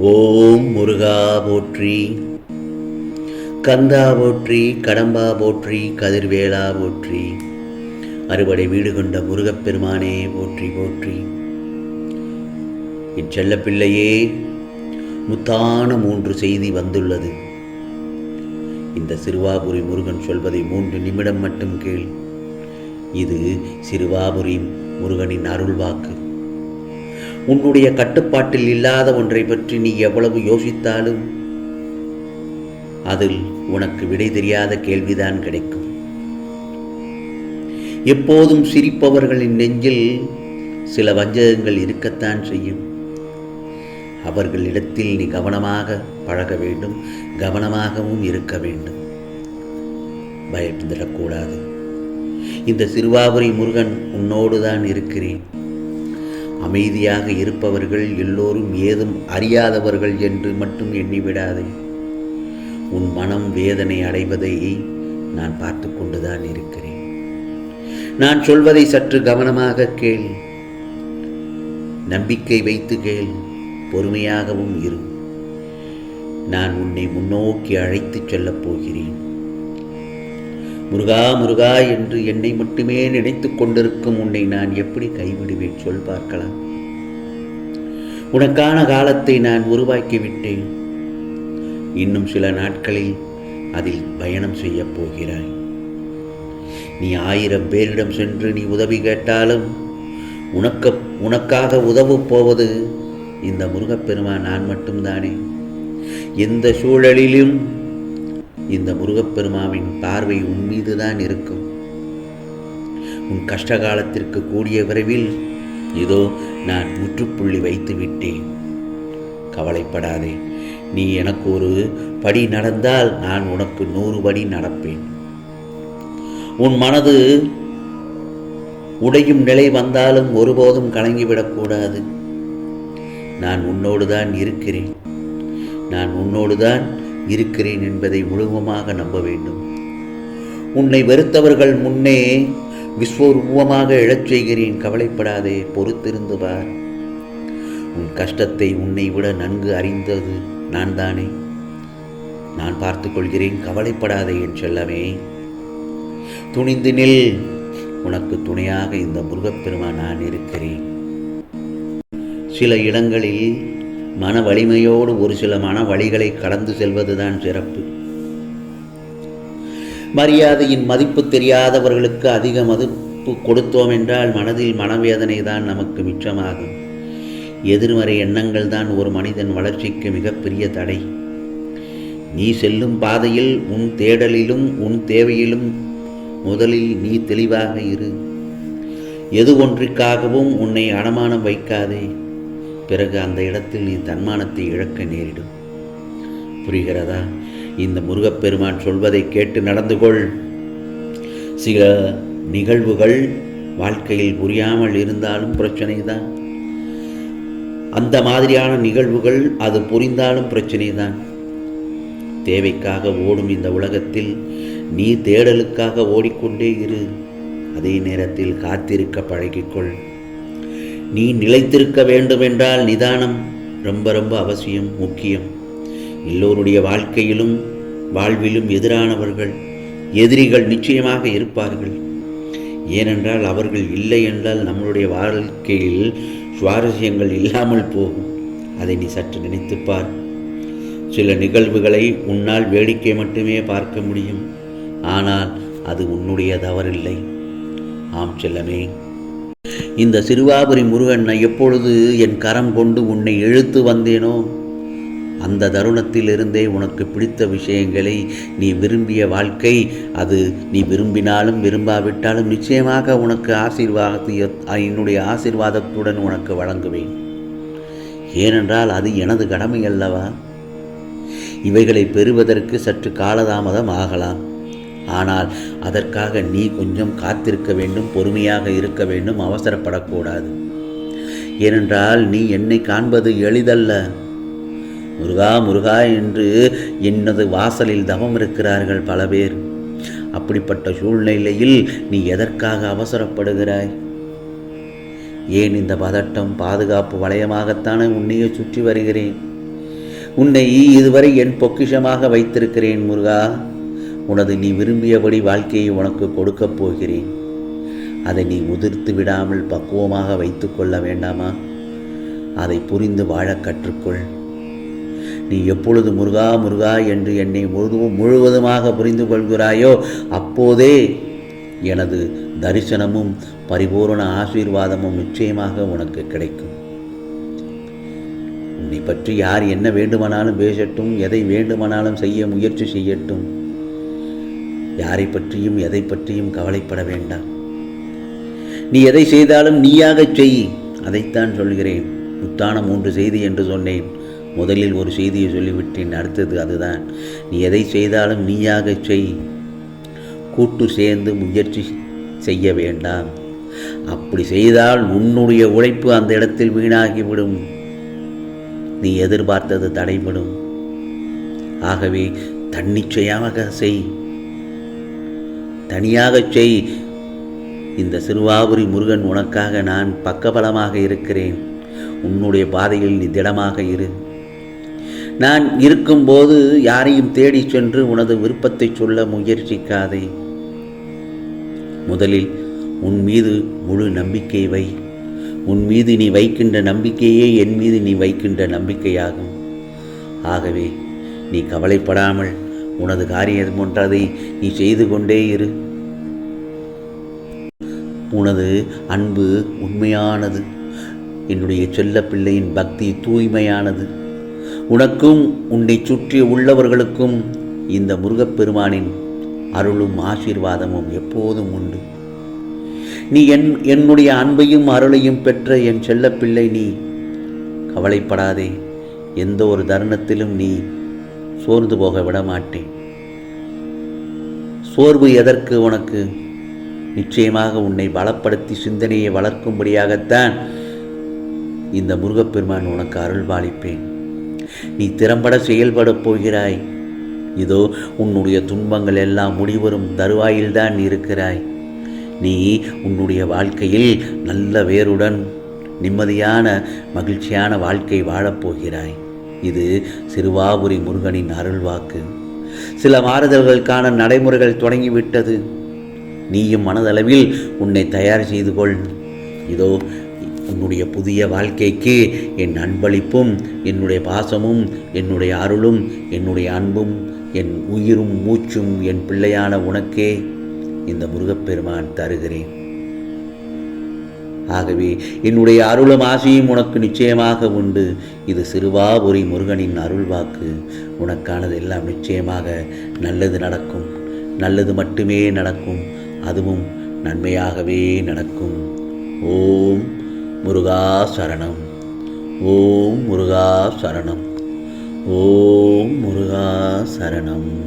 ஓம் முருகா போற்றி. கந்தா போற்றி கடம்பா போற்றி கதிர்வேலா போற்றி. அறுபடை வீடு கொண்ட முருகப்பெருமானே போற்றி போற்றி. இச்செல்ல பிள்ளையே முத்தான மூன்று செய்தி வந்துள்ளது. இந்த சிறுவாபுரி முருகன் சொல்வதை மூன்று நிமிடம் மட்டும் கேள். இது சிறுவாபுரி முருகனின் அருள் வாக்கு உன்னுடைய கட்டுப்பாட்டில் இல்லாத ஒன்றை பற்றி நீ எவ்வளவு யோசித்தாலும் அதில் உனக்கு விடை தெரியாத கேள்விதான் கிடைக்கும். எப்போதும் சிரிப்பவர்களின் நெஞ்சில் சில வஞ்சகங்கள் இருக்கத்தான் செய்யும். அவர்களிடத்தில் நீ கவனமாக பழக வேண்டும் கவனமாகவும் இருக்க வேண்டும். பயப்படக்கூடாது. இந்த சிறுவாபுரி முருகன் உன்னோடு தான் இருக்கிறேன். அமைதியாக இருப்பவர்கள் எல்லோரும் ஏதும் அறியாதவர்கள் என்று மட்டும் எண்ணிவிடாதே. உன் மனம் வேதனை அடைவதை நான் பார்த்து கொண்டுதான் இருக்கிறேன். நான் சொல்வதை சற்று கவனமாக கேள். நம்பிக்கை வைத்து கேள். பொறுமையாகவும் இரு. நான் உன்னை முன்னோக்கி அழைத்துச் செல்லப் போகிறேன். முருகா முருகா என்று என்னை மட்டுமே நினைத்து கொண்டிருக்கும் உன்னை நான் எப்படி கைவிடுவேன் சொல் பார்க்கலாம். உனக்கான காலத்தை நான் உருவாக்கி விட்டேன். இன்னும் சில நாட்களில் அதில் பயணம் செய்யப் போகிறாய். நீ ஆயிரம் பேரிடம் சென்று நீ உதவி கேட்டாலும் உனக்கு உனக்காக உதவப் போவது இந்த முருகப்பெருமா நான் மட்டும்தானே. எந்த சூழலிலும் இந்த முருகப்பெருமாவின் பார்வை உன் மீதுதான் இருக்கும். உன் கஷ்ட காலத்திற்கு கூடிய விரைவில் இதோ நான் முற்றுப்புள்ளி வைத்து விட்டேன். கவலைப்படாதே நீ எனக்கு ஒரு படி நடந்தால் நான் உனக்கு நூறு படி நடப்பேன். உன் மனது உடையும் நிலை வந்தாலும் ஒருபோதும் கலங்கிவிடக்கூடாது நான் உன்னோடு தான் இருக்கிறேன். நான் உன்னோடு தான் இருக்கிறேன் என்பதை முழுவமாக நம்ப வேண்டும். உன்னை வெறுத்தவர்கள் முன்னே விஸ்வரூபமாக எழச் செய்கிறேன். கவலைப்படாதே பொறுத்திருந்து பார். உன் கஷ்டத்தை உன்னை விட நன்கு அறிந்தது நான் தானே நான் பார்த்து கொள்கிறேன் கவலைப்படாதே என் செல்லமே. துணிந்து நில் உனக்கு துணையாக இந்த முருகப்பெருமா நான் இருக்கிறேன். சில இடங்களில் மன வலிமையோடு ஒரு சில மன வழிகளை கடந்து செல்வதுதான் சிறப்பு. மரியாதையின் மதிப்பு தெரியாதவர்களுக்கு அதிக மதிப்பு கொடுத்தோம் என்றால் மனதில் மனவேதனை தான் நமக்கு மிச்சமாகும். எதிர்மறை எண்ணங்கள் தான் ஒரு மனிதன் வளர்ச்சிக்கு மிகப்பெரிய தடை. நீ செல்லும் பாதையில் உன் தேடலிலும் உன் தேவையிலும் முதலில் நீ தெளிவாக இரு. எது ஒன்றிற்காகவும் உன்னை அடமானம் வைக்காதே. பிறகு அந்த இடத்தில் நீ தன்மானத்தை இழக்க நேரிடும் புரிகிறதா? இந்த முருகப்பெருமான் சொல்வதை கேட்டு நடந்து கொள் சில நிகழ்வுகள் வாழ்க்கையில் புரியாமல் இருந்தாலும் பிரச்சனை தான் அந்த மாதிரியான நிகழ்வுகள் அது புரிந்தாலும் பிரச்சனை தான் தேவைக்காக ஓடும் இந்த உலகத்தில் நீ தேடலுக்காக ஓடிக்கொண்டே இரு. அதே நேரத்தில் காத்திருக்க பழகிக்கொள். நீ நிலைத்திருக்க வேண்டுமென்றால் நிதானம் ரொம்ப ரொம்ப அவசியம் முக்கியம். எல்லோருடைய வாழ்க்கையிலும் வாழ்விலும் எதிரானவர்கள் எதிரிகள் நிச்சயமாக இருப்பார்கள். ஏனென்றால் அவர்கள் இல்லை என்றால் நம்மளுடைய வாழ்க்கையில் சுவாரஸ்யங்கள் இல்லாமல் போகும். அதை நீ சற்று நினைத்துப்பார். சில நிகழ்வுகளை உன்னால் வேடிக்கை மட்டுமே பார்க்க முடியும். ஆனால் அது உன்னுடைய தவறில்லை. ஆம் செல்லமே. இந்த சிறுவாபுரி முருகனை எப்பொழுது என் கரம் கொண்டு உன்னை இழுத்து வந்தேனோ அந்த தருணத்திலிருந்தே உனக்கு பிடித்த விஷயங்களை நீ விரும்பிய வாழ்க்கை அது நீ விரும்பினாலும் விரும்பாவிட்டாலும் நிச்சயமாக உனக்கு ஆசீர்வாதத்தை என்னுடைய ஆசீர்வாதத்துடன் உனக்கு வழங்குவேன். ஏனென்றால் அது எனது கடமை அல்லவா? இவைகளை பெறுவதற்கு சற்று காலதாமதம் ஆகலாம். ஆனால் அதற்காக நீ கொஞ்சம் காத்திருக்க வேண்டும் பொறுமையாக இருக்க வேண்டும் அவசரப்படக்கூடாது. ஏனென்றால் நீ என்னை காண்பது எளிதல்ல. முருகா முருகா என்று என்னது வாசலில் தவம் இருக்கிறார்கள் பல பேர். அப்படிப்பட்ட சூழ்நிலையில் நீ எதற்காக அவசரப்படுகிறாய்? ஏன் இந்த பதட்டம் பாதுகாப்பு வளையமாகத்தானே உன்னையே சுற்றி வருகிறேன்? உன்னை இதுவரை என் பொக்கிஷமாக வைத்திருக்கிறேன் முருகா. உனது நீ விரும்பியபடி வாழ்க்கையை உனக்கு கொடுக்கப் போகிறேன். அதை நீ முதிர்த்து விடாமல் பக்குவமாக வைத்துக்கொள்ள வேண்டாமா? அதை புரிந்து வாழக் கற்றுக்கொள். நீ எப்பொழுது முருகா முருகா என்று என்னை முழு முழுவதுமாக புரிந்து கொள்கிறாயோ அப்போதே எனது தரிசனமும் பரிபூரண ஆசீர்வாதமும் நிச்சயமாக உனக்கு கிடைக்கும். உன்னை பற்றி யார் என்ன வேண்டுமானாலும் பேசட்டும் எதை வேண்டுமானாலும் செய்ய முயற்சி செய்யட்டும். யாரை பற்றியும் எதை பற்றியும் கவலைப்பட வேண்டாம். நீ எதை செய்தாலும் நீயாகச் செய். அதைத்தான் சொல்கிறேன். முத்தான மூன்று செய்தி என்று சொன்னேன். முதலில் ஒரு செய்தியை சொல்லிவிட்டேன். அடுத்தது அதுதான். நீ எதை செய்தாலும் நீயாகச் செய். கூட்டு சேர்ந்து முயற்சி செய்ய வேண்டாம். அப்படி செய்தால் உன்னுடைய உழைப்பு அந்த இடத்தில் வீணாகிவிடும். நீ எதிர்பார்த்தது தடைபடும். ஆகவே தன்னிச்சையாக செய். தனியாகச் செய். இந்த சிறுவாபுரி முருகன் உனக்காக நான் பக்கபலமாக இருக்கிறேன். உன்னுடைய பாதையில் நீ திடமாக இரு. நான் இருக்கும்போது யாரையும் தேடிச் சென்று உனது விருப்பத்தை சொல்ல முயற்சிக்காதே. முதலில் உன் மீது முழு நம்பிக்கை வை. உன் மீது நீ வைக்கின்ற நம்பிக்கையே என் மீது நீ வைக்கின்ற நம்பிக்கையாகும். ஆகவே நீ கவலைப்படாமல் உனது காரியம் ஒன்றதை நீ செய்து கொண்டே இரு. உனது அன்பு உண்மையானது. என்னுடைய செல்ல பிள்ளையின் பக்தி தூய்மையானது. உனக்கும் உன்னை சுற்றி உள்ளவர்களுக்கும் இந்த முருகப்பெருமானின் அருளும் ஆசீர்வாதமும் எப்போதும் உண்டு. நீ என் என்னுடைய அன்பையும் அருளையும் பெற்ற என் செல்லப்பிள்ளை நீ. கவலைப்படாதே. எந்த ஒரு தருணத்திலும் நீ சோர்ந்து போக விட மாட்டேன் சோர்வு எதற்கு உனக்கு? நிச்சயமாக உன்னை பலப்படுத்தி சிந்தனையை வளர்க்கும்படியாகத்தான் இந்த முருகப்பெருமான் உனக்கு அருள் பாலிப்பேன் நீ திறம்பட செயல்படப் போகிறாய். இதோ உன்னுடைய துன்பங்கள் எல்லாம் முடிவரும் தருவாயில்தான் இருக்கிறாய். நீ உன்னுடைய வாழ்க்கையில் நல்ல வேருடன் நிம்மதியான மகிழ்ச்சியான வாழ்க்கை வாழப்போகிறாய் இது சிறுவாபுரி முருகனின் அருள்வாக்கு. சில மாறுதல்களுக்கான நடைமுறைகள் தொடங்கிவிட்டது. நீயும் மனதளவில் உன்னை தயார் செய்து கொள். இதோ உன்னுடைய புதிய வாழ்க்கைக்கு என் அன்பளிப்பும் என்னுடைய பாசமும் என்னுடைய அருளும் என்னுடைய அன்பும் என் உயிரும் மூச்சும் என் பிள்ளையான உனக்கே இந்த முருகப்பெருமான் தருகிறேன். ஆகவே என்னுடைய அருளும் ஆசையும் உனக்கு நிச்சயமாக உண்டு. இது சிறுவாபுரி முருகனின் அருள் வாக்கு. உனக்கானது எல்லாம் நிச்சயமாக நல்லது நடக்கும். நல்லது மட்டுமே நடக்கும். அதுவும் நன்மையாகவே நடக்கும். ஓம் முருகா சரணம். ஓம் முருகா சரணம். ஓம் முருகா சரணம்.